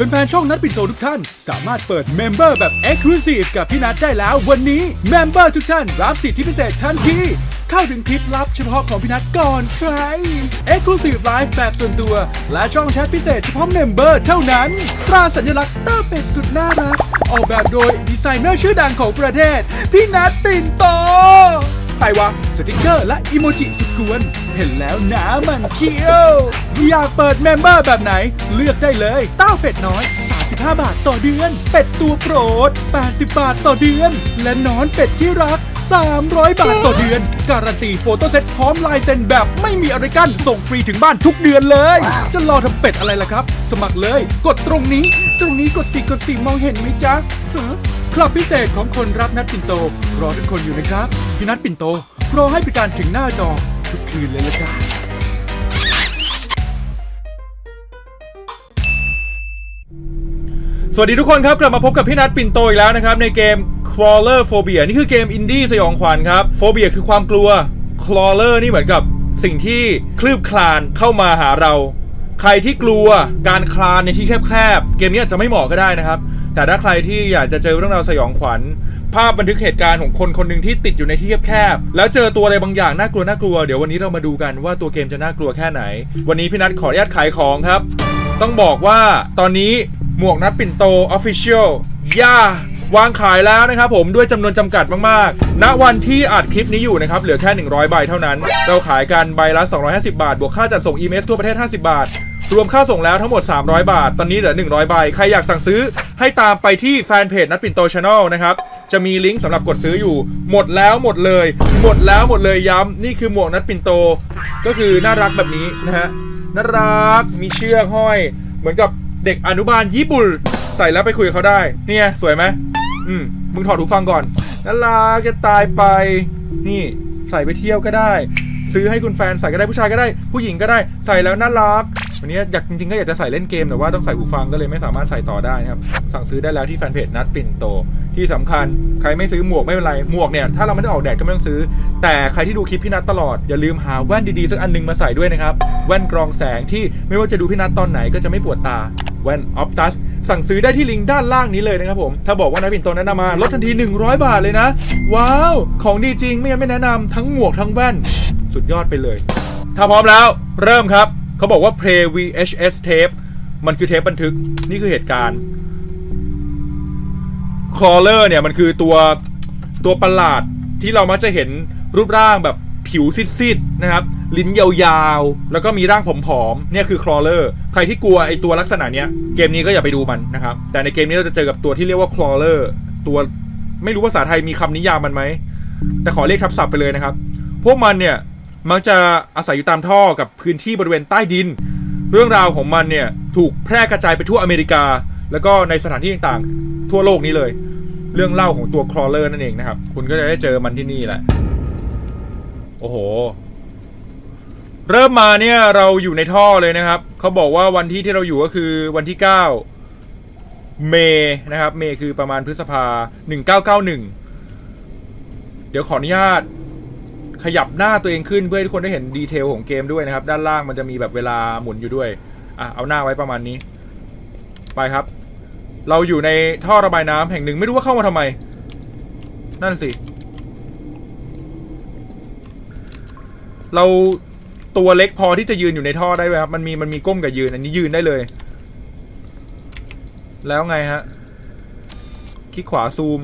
แฟนๆช่องนัดปิ่นโตทุกท่าน สามารถเปิดเมมเบอร์แบบ Exclusive กับพี่นัดได้แล้ว วันนี้เมมเบอร์ทุกท่านรับสิทธิพิเศษทันทีเข้าถึงคลิปลับเฉพาะของพี่นัดก่อนใคร Exclusive Live แบบส่วนตัว และช่องแชทพิเศษเฉพาะเมมเบอร์เท่านั้น ตราสัญลักษณ์เตอร์เป็ดสุดน่ารัก ออกแบบโดยดีไซเนอร์ชื่อดังของประเทศ พี่นัดปิ่นโต ไปวะสติกเกอร์และอีโมจิสุดกวน เห็นแล้วหนามันเคี้ยว อยากเปิดเมมเบอร์แบบไหน เลือกได้เลย เต้าเป็ดน้อย 35 บาทต่อเดือน เป็ดตัวโปรด 80 บาทต่อเดือน และนอนเป็ดที่รัก 300 บาทต่อเดือน การันตีโฟโต้เซตพร้อมลายเซ็นแบบไม่มีอะไรกั้นส่งฟรีถึงบ้านทุกเดือนเลย จะรอทำเป็ดอะไรล่ะครับ สมัครเลย กดตรงนี้ ตรงนี้กดสี่กดสี่มองเห็นไหมจ๊ะ คลับพิเศษของคนรักนัดปิ่นโต รอทุกคนอยู่นะครับ พี่นัดปิ่นโตรอให้บริการถึงหน้าจอ ทุกคืนเลยละจ้าสวัสดีทุกคนครับ กลับมาพบกับพี่นัทปิ่นโตอีกแล้วนะครับ ในเกม Crawler Phobia นี่คือเกมอินดี้สยองขวัญครับ Phobia คือความกลัว Crawler นี่เหมือนกับสิ่งที่คลืบคลานเข้ามาหาเรา ใครที่กลัวการคลานในที่แคบๆ เกมนี้อาจจะไม่เหมาะก็ได้นะครับ แต่ถ้าใครที่อยากจะเจอเรื่องราวสยองขวัญ ภาพบันทึกเหตุการณ์ของคนคนหนึ่งที่ติดอยู่ในที่แคบๆแล้วเจอตัวอะไรบางอย่างน่ากลัวน่ากลัวเดี๋ยววันนี้เรามาดูกันว่าตัวเกมจะน่ากลัวแค่ไหน วันนี้พี่นัทขออนุญาตขายของครับ ต้องบอกว่าตอนนี้หมวกนัดปิ่นโต Official ย่าวางขายแล้วนะครับผมด้วยจำนวนจำกัดมากๆ ณ วันที่อัดคลิปนี้อยู่นะครับ เหลือแค่ 100 ใบเท่านั้น เราขายกันใบละ 250 บาท บวกค่าจัดส่ง EMS ทั่วประเทศ 50 บาท รวมค่าส่งแล้วทั้งหมด 300 บาท ตอนนี้เหลือ 100 ใบ ใครอยากสั่งซื้อให้ตามไปที่แฟนเพจนัดปิ่นโตชาแนลนะครับ จะมีลิงก์สำหรับกดซื้ออยู่ หมดแล้วหมดเลย หมดแล้วหมดเลยย้ำนี่คือหมวกนัดปิ่นโต ก็คือน่ารักแบบนี้นะฮะ น่ารัก มีเชือกห้อย เหมือนกับเด็กอนุบาลญี่ปุ่น ใส่แล้วไปคุยกับเขาได้ เนี่ยสวยไหมอืม มึงถอดหูฟังก่อนน่ารักจะตายไป นี่ใส่ไปเที่ยวก็ได้ ซื้อให้คุณแฟนใส่ก็ได้ผู้ชายก็ได้ผู้หญิงก็ได้ใส่แล้วน่ารักวันนี้อยากจริงๆก็อยากจะใส่เล่นเกมแต่ว่าต้องใส่หูฟังก็เลยไม่สามารถใส่ต่อได้นะครับสั่งซื้อได้แล้วที่แฟนเพจนัดปิ่นโต ที่สำคัญใครไม่ซื้อหมวกไม่เป็นไรหมวกเนี่ยถ้าเราไม่ได้ออกแดดก็ไม่ต้องซื้อ แต่ใครที่ดูคลิปพี่นัทตลอดอย่าลืมหาแว่นดีๆสักอันหนึงมาใส่ด้วยนะครับแว่นกรองแสงที่ไม่ว่าจะดูพี่นัทตอนไหนก็จะไม่ปวดตาแว่นออ t ตัสสั่งซื้อได้ที่ลิงก์ด้านล่างนี้เลยนะครับผม ถ้าบอกว่านัทปิ่นโตแนะนำมา ลดทันที 100 บาทเลยนะ ว้าว ของดีจริงไม่งั้นไม่แนะนำทั้งหมวกทั้งแว่น สุดยอดไปเลย ถ้าพร้อมแล้วเริ่มครับ เขาบอกว่า play VHS tape มันคือเทปบันทึกนี่คือเหตุการณ์ crawler เนี่ยมันคือตัวตัวประหลาดที่เรามักจะเห็นรูปร่างแบบผิวซีดๆนะครับ ลิ้นยาวๆ แล้วก็มีร่างผอมๆเนี่ยคือ crawler ใครที่กลัวไอตัวลักษณะเนี้ยเกมนี้ก็อย่าไปดูมันนะครับ แต่ในเกมนี้เราจะเจอกับตัวที่เรียกว่า crawler ตัวไม่รู้ภาษาไทยมีคำนิยามมันไหม แต่ขอเรียกทับศัพท์ไปเลยนะครับ พวกมันเนี่ย มักจะอาศัยอยู่ตามท่อกับพื้นที่บริเวณใต้ดิน เรื่องราวของมันเนี่ยถูกแพร่กระจายไปทั่วอเมริกา แล้วก็ในสถานที่ต่างๆ ทั่วโลกนี้เลย เรื่องเล่าของตัวครอเลอร์นั่นเองนะครับ คุณก็จะได้เจอมันที่นี่แหละ โอ้โห เริ่มมาเนี่ยเราอยู่ในท่อเลยนะครับเขาบอกว่าวันที่ที่เราอยู่ก็คือวันที่ 9 เมย์นะครับ เมย์คือประมาณพฤษภา1991 เดี๋ยวขออนุญาต ขยับหน้าตัวเองขึ้นเพื่อให้ทุกคนได้เห็นดีเทลของเกมด้วยนะครับ ด้านล่างมันจะมีแบบเวลาหมุนอยู่ด้วยอะเอาหน้าไว้ประมาณนี้ ไปครับ เราอยู่ในท่อระบายน้ำแห่งหนึ่งไม่รู้ว่าเข้ามาทำไม นั่นสิ เราตัวเล็กพอที่จะยืนอยู่ในท่อได้ไหมครับมันมีมันมีก้มกับยืนอันนี้ยืนได้เลย แล้วไงฮะคลิกขวาซูม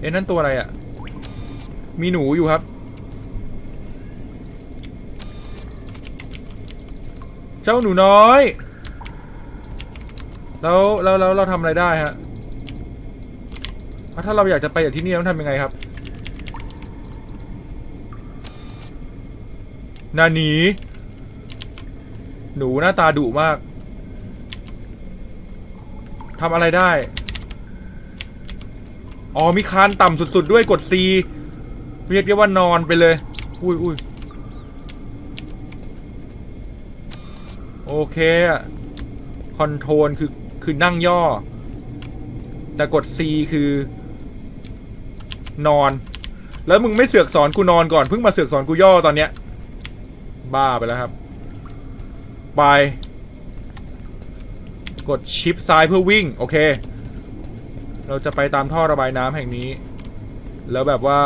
เอ๊ะนั่นตัวอะไรอะ่ะ มีหนูอยู่ครับ เจ้าหนูน้อยแล้วแล้วแล้วเราทำอะไรได้ฮะถ้าเราอยากจะไปจากที่นี่ต้องทำยังไงครับ นาหนี หนูหน้าตาดุมากทำอะไรได้ อ๋อ มีคานต่ำสุด ๆ ด้วยกด C เรียกได้ว่านอนไปเลย อุ้ยอุ้ยโอเคอะคอนโทรลคือคือนั่งย่อ แต่กด C คือ นอน แล้วมึงไม่เสือกสอนกูนอนก่อนเพิ่งมาเสือกสอนกูย่อตอนเนี้ย บ้าไปแล้วครับ ไป กดชิปซ้ายเพื่อวิ่ง โอเค เราจะไปตามท่อระบายน้ำแห่งนี้ แล้วแบบว่า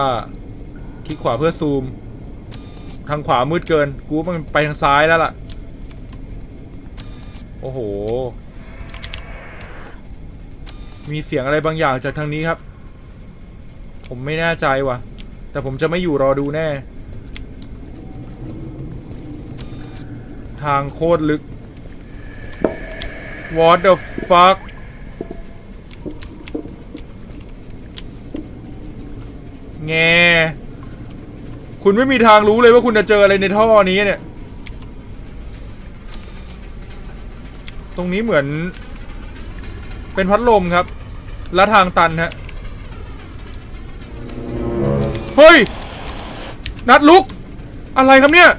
คลิกขวาเพื่อซูม ทางขวามืดเกิน กูมันไปทางซ้ายแล้วล่ะ โอ้โห มีเสียงอะไรบางอย่างจากทางนี้ครับ ผมไม่แน่ใจว่ะ แต่ผมจะไม่อยู่รอดูแน่ ทางโคตรลึก What the fuck แง คุณไม่มีทางรู้เลยว่าคุณจะเจออะไรในท่อนี้เนี่ย ตรงนี้เหมือน เป็นพัดลมครับ และทางตันฮะ เฮ้ย นัดลุก อะไรครับเนี่ย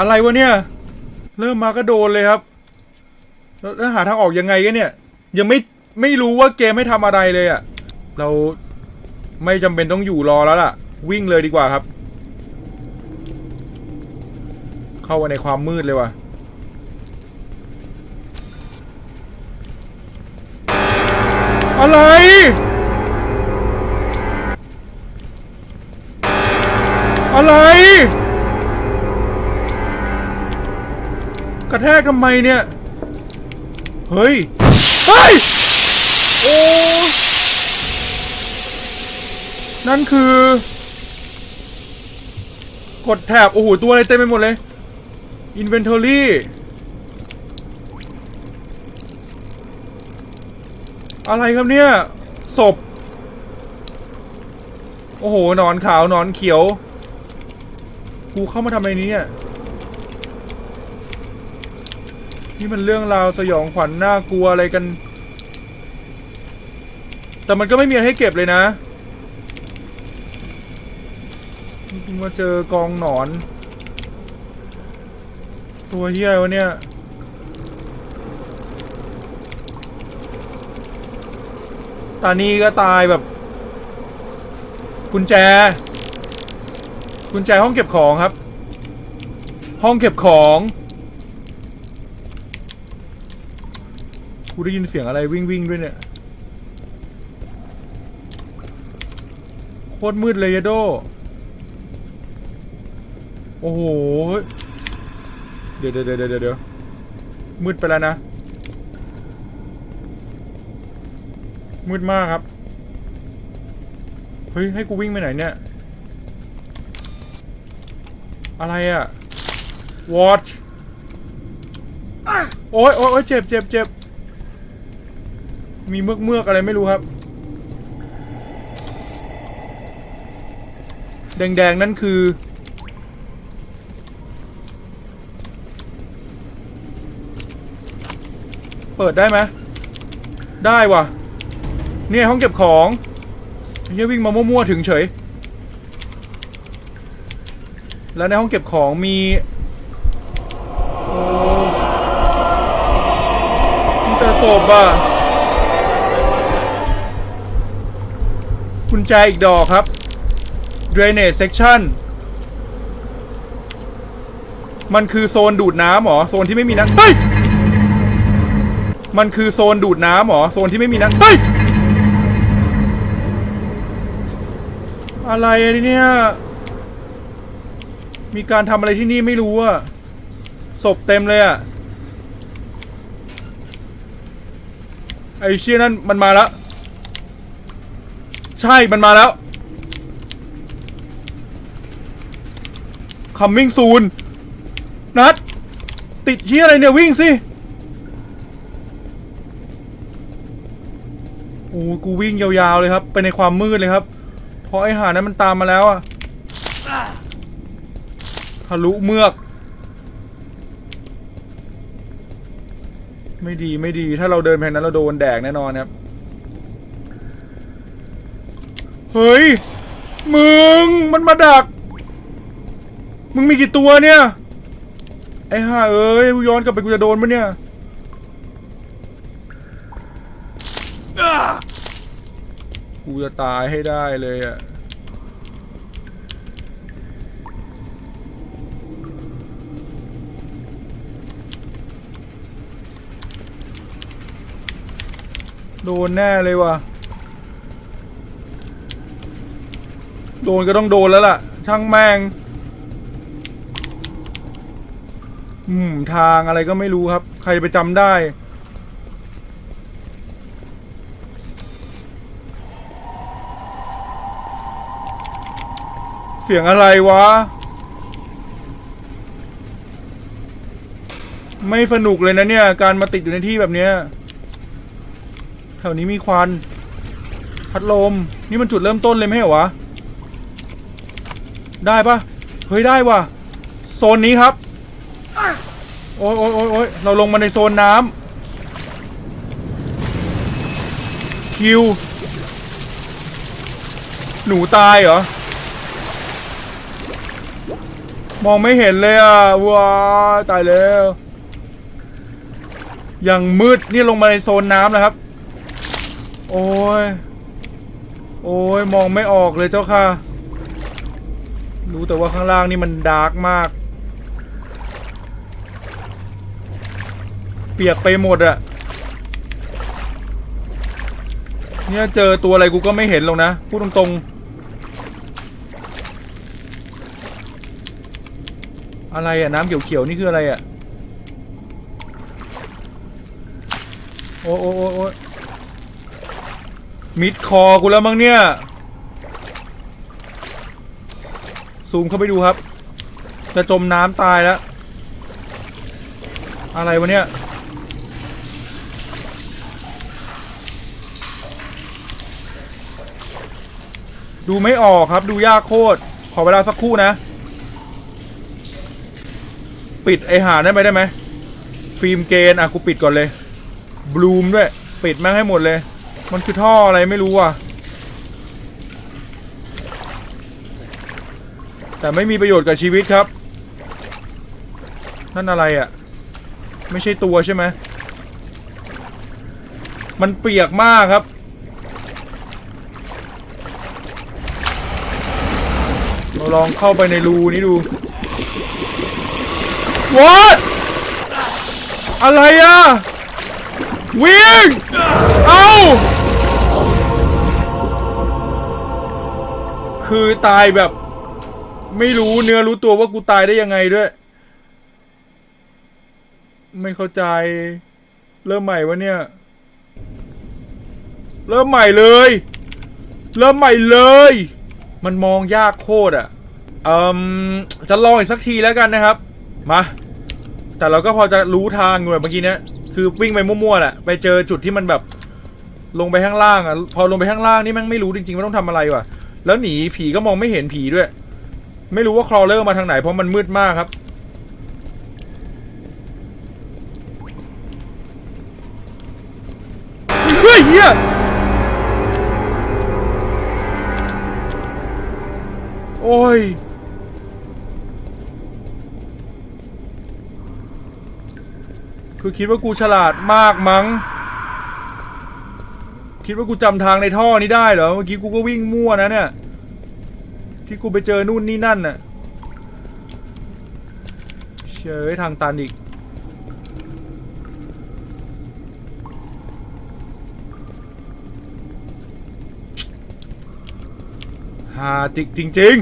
อะไรวะเนี่ย เริ่มมาก็โดนเลยครับ แล้วหาทางออกยังไงกันเนี่ย ยังไม่ไม่รู้ว่าเกมให้ทำอะไรเลยอะ่ะ เราไม่จำเป็นต้องอยู่รอแล้วล่ะ วิ่งเลยดีกว่าครับ เข้ามาในความมืดเลยว่ะอะไร อะไร กระแทกทำไมเนี่ย เฮ้ยเฮ้ยโอ้นั่นคือ กดแถบ โอ้โห ตัวอะไรเต็มไปหมดเลย Inventory อะไรครับเนี่ย ศพ โอ้โหหนอนขาวหนอนเขียว กูเข้ามาทำอะไรนี้เนี่ย นี่มันเรื่องราวสยองขวัญน่ากลัวอะไรกัน แต่มันก็ไม่มีอะไรให้เก็บเลยนะมาเจอกองหนอน ตัวเฮียวะเนี่ยตานี้ก็ตายแบบ กุญแจ กุญแจห้องเก็บของครับ ห้องเก็บของ กูได้ยินเสียงอะไรวิ่งวิ่งด้วยเนี่ย โคตรมืดเลยยะโด โอ้โหเดี๋ยวเดี๋ยวเดี๋ยวเดี๋ยวเดี๋ยวมืดไปแล้วนะ มืดมากครับ เฮ้ย ให้กูวิ่งไปไหนเนี่ย อะไรอะ watch โอ้ยโอ้ยโอ้ยเจ็บเจ็บเจ็บ มีเมือกเมือกอะไรไม่รู้ครับ แดงๆ นั่นคือ เปิดได้ไหมได้ว่ะ เนี่ยห้องเก็บของเฮียวิ่งมามั่วๆถึงเฉย แล้วในห้องเก็บของมีโอ้มีแต่ศพอะ กุญแจอีกดอกครับ drainage section มันคือโซนดูดน้ำหรอ โซนที่ไม่มีน้ำเฮ้ย มันคือโซนดูดน้ำหรอ โซนที่ไม่มีน้ำเฮ้ย อะไรเนี่ย มีการทำอะไรที่นี่ไม่รู้อะศพเต็มเลยอะไอ้เชี่ยนั่นมันมาแล้ว ใช่มันมาแล้ว coming soon นัด ติดเชี่ยอะไรเนี่ย วิ่งสิ โอ้กูวิ่งยาวๆเลยครับ ไปในความมืดเลยครับ เพราะไอ้หานั้นมันตามมาแล้วอะทะลุเมือก ไม่ดีไม่ดีถ้าเราเดินไปนั้นเราโดนแดกแน่นอนครับ เฮ้ย มึง มันมาดัก มึงมีกี่ตัวเนี่ย ไอ้ห่าเอ้ยกูย้อนกลับไปกูจะโดนปะเนี่ยกูจะตายให้ได้เลยอะโดนแน่เลยว่ะ ดนก็ต้องโดนแล้วล่ะ ช่างแม่ง อืม ทางอะไรก็ไม่รู้ครับ ใครไปจำได้ เสียงอะไรวะ ไม่สนุกเลยนะเนี่ย การมาติดอยู่ในที่แบบเนี้ยแถวนี้มีควัน พัดลม นี่มันจุดเริ่มต้นเลยไหมเหรอวะ ได้ปะเฮ้ยได้ว่ะ โซนนี้ครับ โอ้ยโอ้ยโอ้ยอยเราลงมาในโซนน้ำคิว หนูตายเหรอ มองไม่เห็นเลยอะว้าตายแล้วยังมืดนี่ลงมาในโซนน้ำแล้วครับ โอ้ย โอ้ย มองไม่ออกเลยเจ้าค่ะ รู้แต่ว่าข้างล่างนี่มันดาร์กมาก เปียกไปหมดอะเนี่ยเจอตัวอะไรกูก็ไม่เห็นหรอกนะ พูดตรงๆ อะไรอะน้ำเขียวๆนี่คืออะไรอะโอ้โอ้โอ้โอ้มิดคอกูแล้วมั้งเนี่ย ซูมเข้าไปดูครับ จะจมน้ำตายแล้ว อะไรวะเนี่ยดูไม่ออกครับดูยากโคตร ขอเวลาสักครู่นะ ปิดไอหาได้ไหมได้ไหม ฟิล์มเกนอะกูปิดก่อนเลยบลูมด้วย ปิดแม่งให้หมดเลย มันคือท่ออะไรไม่รู้อะ แต่ไม่มีประโยชน์กับชีวิตครับ นั่นอะไรอะ่ะ ไม่ใช่ตัวใช่ไหมมันเปียกมากครับ เราลองเข้าไปในรูนี้ดู What อะไรอะ่ะ วิ่ง เอ้าคือตายแบบ ไม่รู้เนื้อรู้ตัวว่ากูตายได้ยังไงด้วย ไม่เข้าใจ เริ่มใหม่วะเนี่ย เริ่มใหม่เลย เริ่มใหม่เลย มันมองยากโคตรอะเอ่มจะลองอีกสักทีแล้วกันนะครับ มา แต่เราก็พอจะรู้ทางอยู่แบบเมื่อกี้เนี้ยคือวิ่งไปมั่วๆแหละไปเจอจุดที่มันแบบลงไปข้างล่างอะ พอลงไปข้างล่างนี่แม่งไม่รู้จริงๆว่าต้องทำอะไรว่ะ แล้วหนีผีก็มองไม่เห็นผีด้วย ไม่รู้ว่าคลอเลอร์มาทางไหนเพราะมันมืดมากครับ เฮ้ยเฮียโอ้ยคือคิดว่ากูฉลาดมากมั้ง คิดว่ากูจำทางในท่อนี้ได้เหรอ เมื่อกี้กูก็วิ่งมั่วนะเนี่ย ที่กูไปเจอนู่นนี่นั่นน่ะเชยทางตันอีกฮาจิกจริง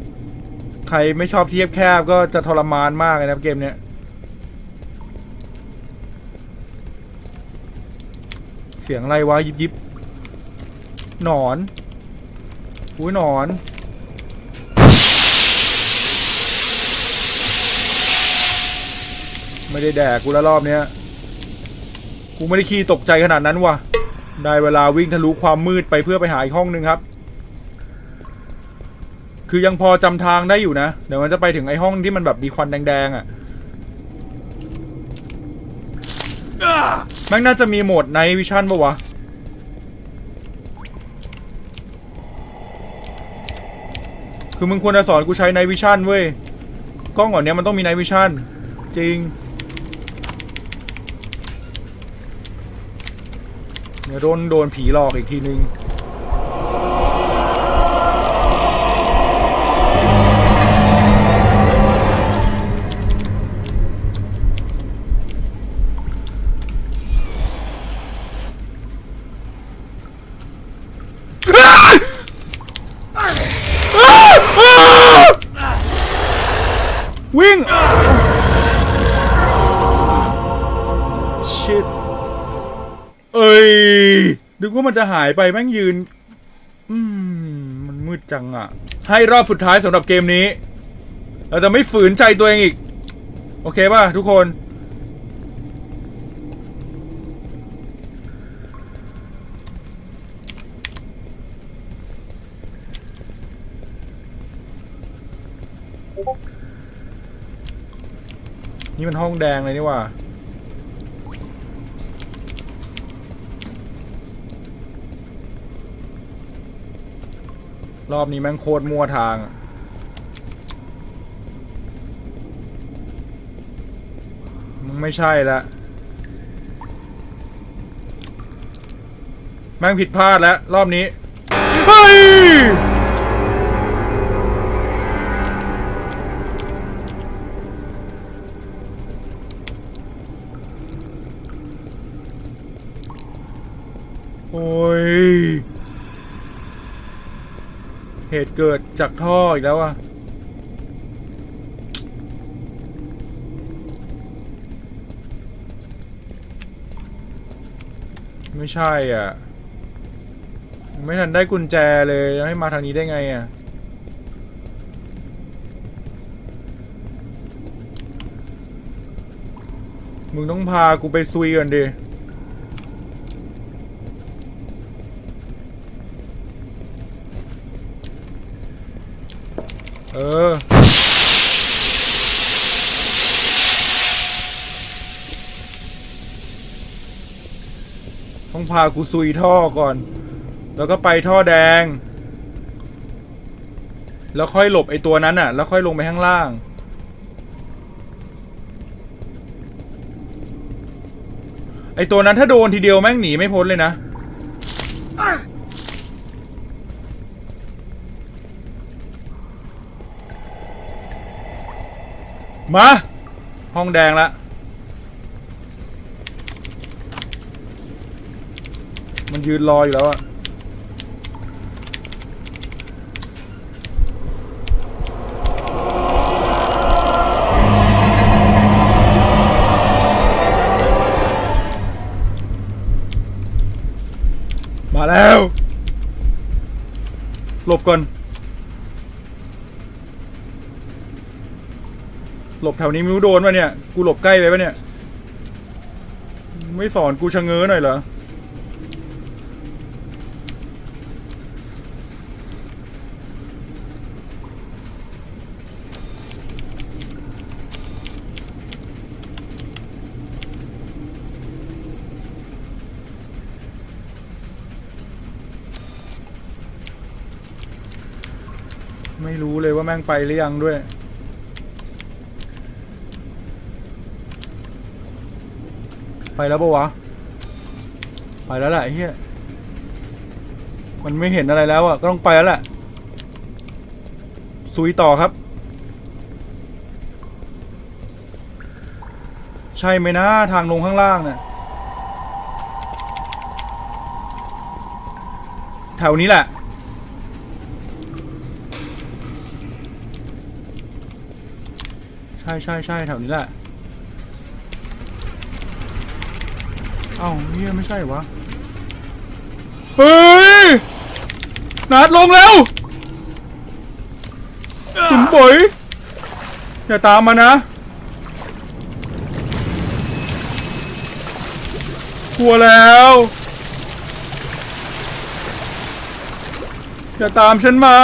ๆ ใครไม่ชอบเทียบแคบก็จะทรมานมากเลยนะเกมเนี้ยเสียงอะไรวะยิบยิบหนอน อุ้ยหนอนไม่ได้แดกกูแล้วรอบเนี้ย กูไม่ได้ขี้ตกใจขนาดนั้นว่ะ ได้เวลาวิ่งทะลุความมืดไปเพื่อไปหาอีกห้องหนึ่งครับ คือยังพอจำทางได้อยู่นะ เดี๋ยวมันจะไปถึงไอ้ห้องที่มันแบบมีควันแดงๆอะ่ะแม่งน่าจะมีโหมดในวิชั่นปะวะ คือมึงควรจะสอนกูใช้ไนวิชั่นเว้ย กล้องก่อนเนี้ยมันต้องมีไนวิชั่นจริง เดี๋ยวโดนโดนผีหลอกอีกทีนึง มันจะหายไปแม่งยืน อืม มันมืดจังอะให้รอบสุดท้ายสำหรับเกมนี้ เราจะไม่ฝืนใจตัวเองอีก โอเคป่ะทุกคน นี่มันห้องแดงเลยนี่ว่า รอบนี้แม่งโคตรมั่วทางมึงไม่ใช่ละแม่งผิดพลาดแล้ว รอบนี้ เฮ้ย ตุเกิดจากท่ออีกแล้วอะ ไม่ใช่อะ ไม่ทันได้กุญแจเลยให้มาทางนี้ได้ไงอะมึงต้องพากูไปซุยก่อนดิ เออ ต้องพากูซุยท่อก่อน แล้วก็ไปท่อแดง แล้วค่อยหลบไอตัวนั้นอะ แล้วค่อยลงไปข้างล่าง ไอตัวนั้นถ้าโดนทีเดียวแม่งหนีไม่พ้นเลยนะ มา ห้องแดงละมันยืนรออยู่แล้วอะมาแล้ว หลบก่อน หลบแถวนี้มิวโดนปะเนี่ย กูหลบใกล้ไปปะเนี่ย ไม่สอนกูชะเง้อหน่อยเหรอ ไม่รู้เลยว่าแม่งไปหรือยังด้วย ไปแล้วปะวะ ไปแล้วแหละเฮียมันไม่เห็นอะไรแล้วอะ ก็ต้องไปแล้วแหละซุยต่อครับ ใช่ไหมนะ ทางลงข้างล่างเนี่ยแถวนี้แหละใช่ใช่ใช่แถวนี้แหละ เอ้าเฮียไม่ใช่วะ เฮ้ย นัดลงแล้วถุนบ่อยอย่าตามมานะ กลัวแล้ว อย่าตามฉันมา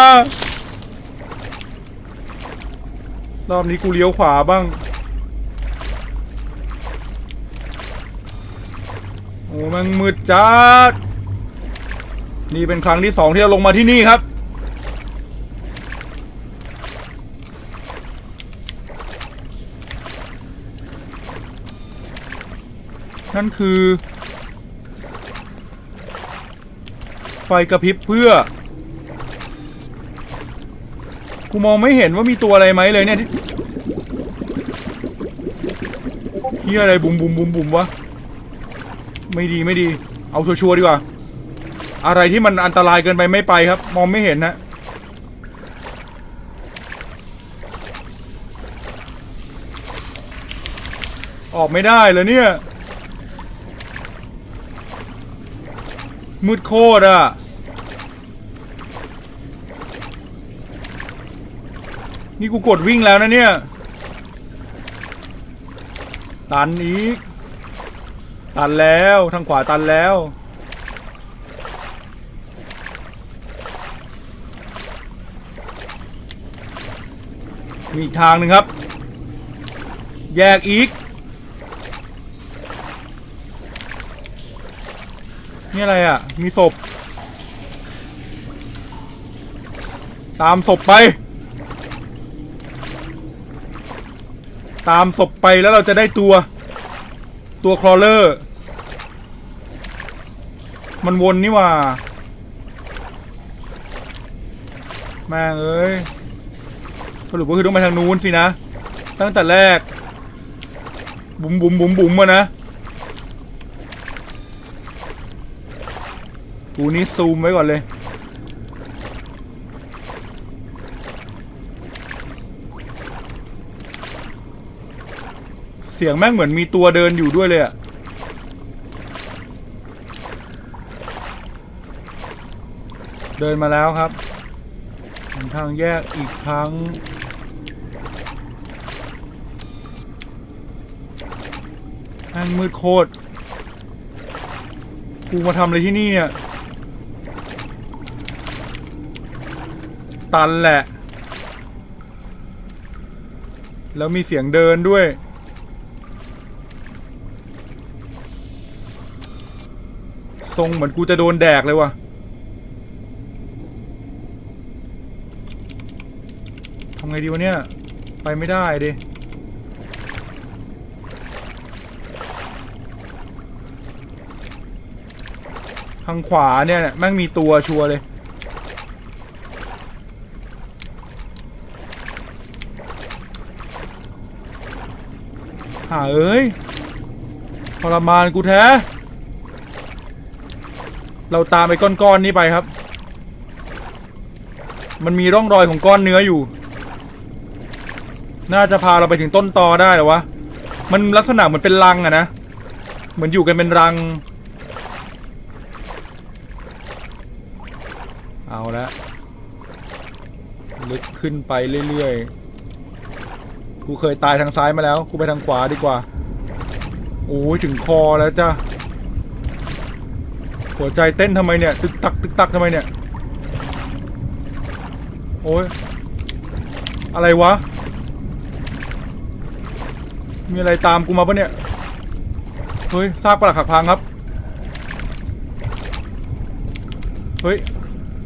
รอบนี้กูเลี้ยวขวาบ้าง อ้มันมืดจัด นี่เป็นครั้งที่สองที่เราลงมาที่นี่ครับ นั่นคือ ไฟกระพริบเพื่อ กูมองไม่เห็นว่ามีตัวอะไรไหมเลยเนี่ยที่อะไรบุมบุมบุมบุมวะ ไม่ดีไม่ดี เอาชัวร์ดีกว่า อะไรที่มันอันตรายเกินไปไม่ไปครับ มองไม่เห็นนะออกไม่ได้เลยเนี่ย มืดโคตรอะ นี่กูกดวิ่งแล้วนะเนี่ย ตันอีก ตันแล้วทางขวาตันแล้ว มีอีกทางหนึ่งครับ แยกอีก นี่อะไรอะ มีศพ ตามศพไป ตามศพไปแล้วเราจะได้ตัวตัวคลอเลอร์ มันวนนี่ว่าแม่งเอ้ยสรุปก็คือต้องไปทางนู้นสินะ ตั้งแต่แรก บุ๋มบุ๋มบุ๋มบุ๋มมานะกูนี่ซูมไว้ก่อนเลย เสียงแม่งเหมือนมีตัวเดินอยู่ด้วยเลยอะ ดินมาแล้วครับทางแยกอีกครั้งแม่งมืดโคตร กูมาทำอะไรที่นี่เนี่ย ตันแหละ แล้วมีเสียงเดินด้วย ทรงเหมือนกูจะโดนแดกเลยว่ะ ทำ ไงดีวะเนี่ย ไปไม่ได้ดิ ทางขวาเนี่ยแม่งมีตัวชัวร์เลย หาเอ้ยทรมานกูแท้ เราตามไปก้อนๆนี้ไปครับมันมีร่องรอยของก้อนเนื้ออยู่ น่าจะพาเราไปถึงต้นตอได้หรอวะ มันลักษณะเหมือนเป็นรังอะนะ เหมือนอยู่กันเป็นรัง เอาละลึกขึ้นไปเรื่อยๆ กูเคยตายทางซ้ายมาแล้ว กูไปทางขวาดีกว่า โอ้ยถึงคอแล้วจ้ะ หัวใจเต้นทำไมเนี่ย ตึกตักตึกตักทำไมเนี่ย โอ้ย อะไรวะ มีอะไรตามกูมาปะเนี่ย เฮ้ยซากปลักหักพังครับ เฮ้ย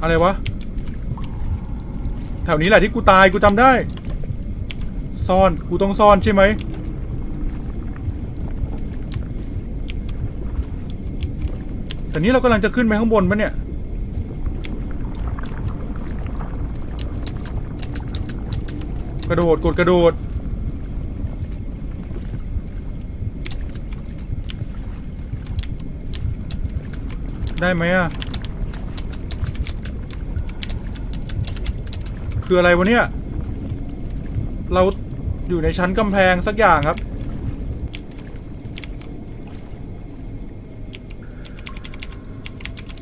อะไรวะ แถวนี้แหละที่กูตายกูจำได้ ซ่อน กูต้องซ่อนใช่ไหมแต่นี้เรากำลังจะขึ้นไปข้างบนปะเนี่ย กระโดด กดกระโดด ได้ไหมอะ คืออะไรวะเนี่ย เราอยู่ในชั้นกำแพงสักอย่างครับ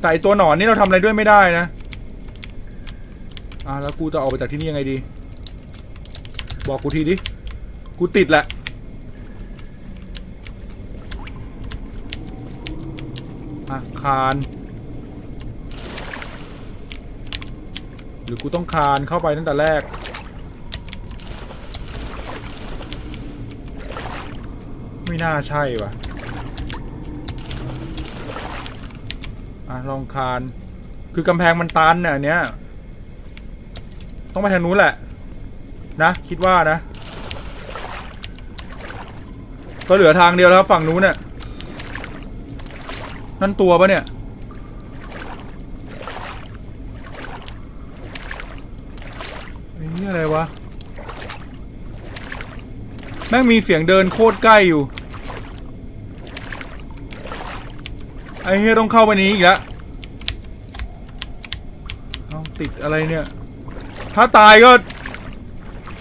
แต่อ้ตัวหนอนนี่เราทำอะไรด้วยไม่ได้นะ อะแล้วกูจะออกไปจากที่นี่ยังไงดี บอกกูทีดิ กูติดแหละ อะ คาน หรือกูต้องคานเข้าไปตั้งแต่แรก ไม่น่าใช่ว่ะอะลองคาน คือกำแพงมันตันเนี่ยเนี้ยต้องไปทางนู้นแหละ นะ คิดว่านะ ก็เหลือทางเดียวแล้วครับฝั่งนู้นเนี่ย นั่นตัวปะเนี่ยไอ้นี่อะไรวะ แม่งมีเสียงเดินโคตรใกล้อยู่ ไอ้เฮียต้องเข้าไปนี้อีกแล้วเอาติดอะไรเนี่ย ถ้าตายก็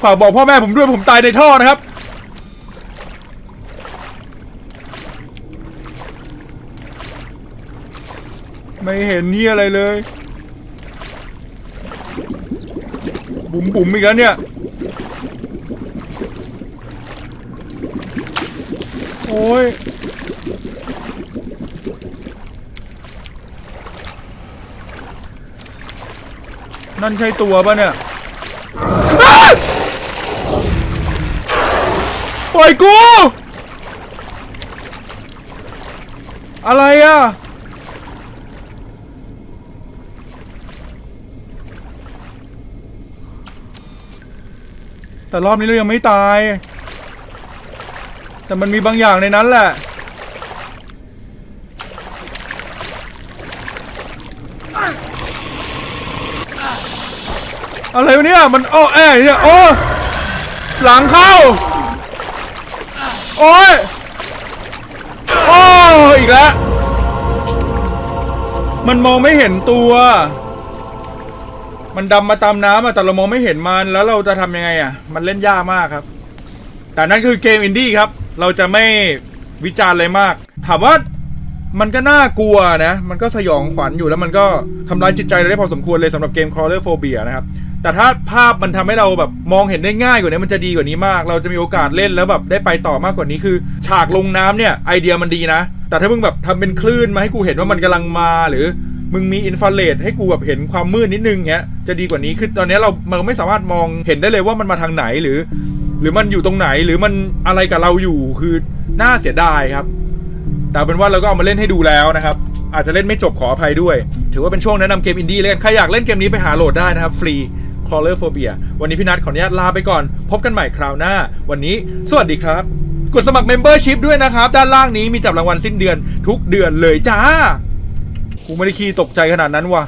ฝากบอกพ่อแม่ผมด้วยผมตายในท่อนะครับ ไม่เห็นเฮียอะไรเลย บุ๋มบุ๋มอีกแล้วเนี่ย โอ้ยนั่นใช่ตัวปะเนี่ยปล่อยกู อะไรอะ แต่รอบนี้เรายังไม่ตาย แต่มันมีบางอย่างในนั้นแหละ อะไรวะเนี่ย มันอ้อแอเนี่ยโอ้หลังเข้า โอ้ยโอ้อีกแล้ว มันมองไม่เห็นตัว มันดำมาตามน้ำอะแต่เรามองไม่เห็นมันแล้วเราจะทำยังไงอะมันเล่นยากมากครับ แต่นั่นคือเกมอินดี้ครับ เราจะไม่วิจารณ์อะไรมาก ถามว่ามันก็น่ากลัวนะ มันก็สยองขวัญอยู่แล้วมันก็ทำร้ายจิตใจเราได้พอสมควรเลยสำหรับเกม Crawler Phobia นะครับ แต่ถ้าภาพมันทำให้เราแบบมองเห็นได้ง่ายกว่านี้มันจะดีกว่านี้มาก เราจะมีโอกาสเล่นแล้วแบบได้ไปต่อมากกว่านี้คือ ฉากลงน้ำเนี่ยไอเดียมันดีนะ แต่ถ้ามึงแบบทำเป็นคลื่นมาให้กูเห็นว่ามันกำลังมาหรือ มึงมีอินฟราเรดให้กูแบบเห็นความมืดนิดนึงเงี้ยจะดีกว่านี้คือตอนนี้เรามันไม่สามารถมองเห็นได้เลยว่ามันมาทางไหนหรือ หรือมันอยู่ตรงไหนหรือมันอะไรกับเราอยู่คือน่าเสียดายครับ แต่เป็นว่าเราก็เอามาเล่นให้ดูแล้วนะครับ อาจจะเล่นไม่จบขออภัยด้วย ถือว่าเป็นช่วงแนะนำเกมอินดี้เลยกันใครอยากเล่นเกมนี้ไปหาโหลดได้นะครับ ฟรี Crawler Phobia วันนี้พี่นัทขออนุญาตลาไปก่อน พบกันใหม่คราวหน้า วันนี้ สวัสดีครับ กดสมัคร Membership ด้วยนะครับ ด้านล่างนี้มีจับรางวัลสิ้นเดือนทุกเดือนเลยจ้า กูไม่ได้ขี้ตกใจขนาดนั้นว่ะ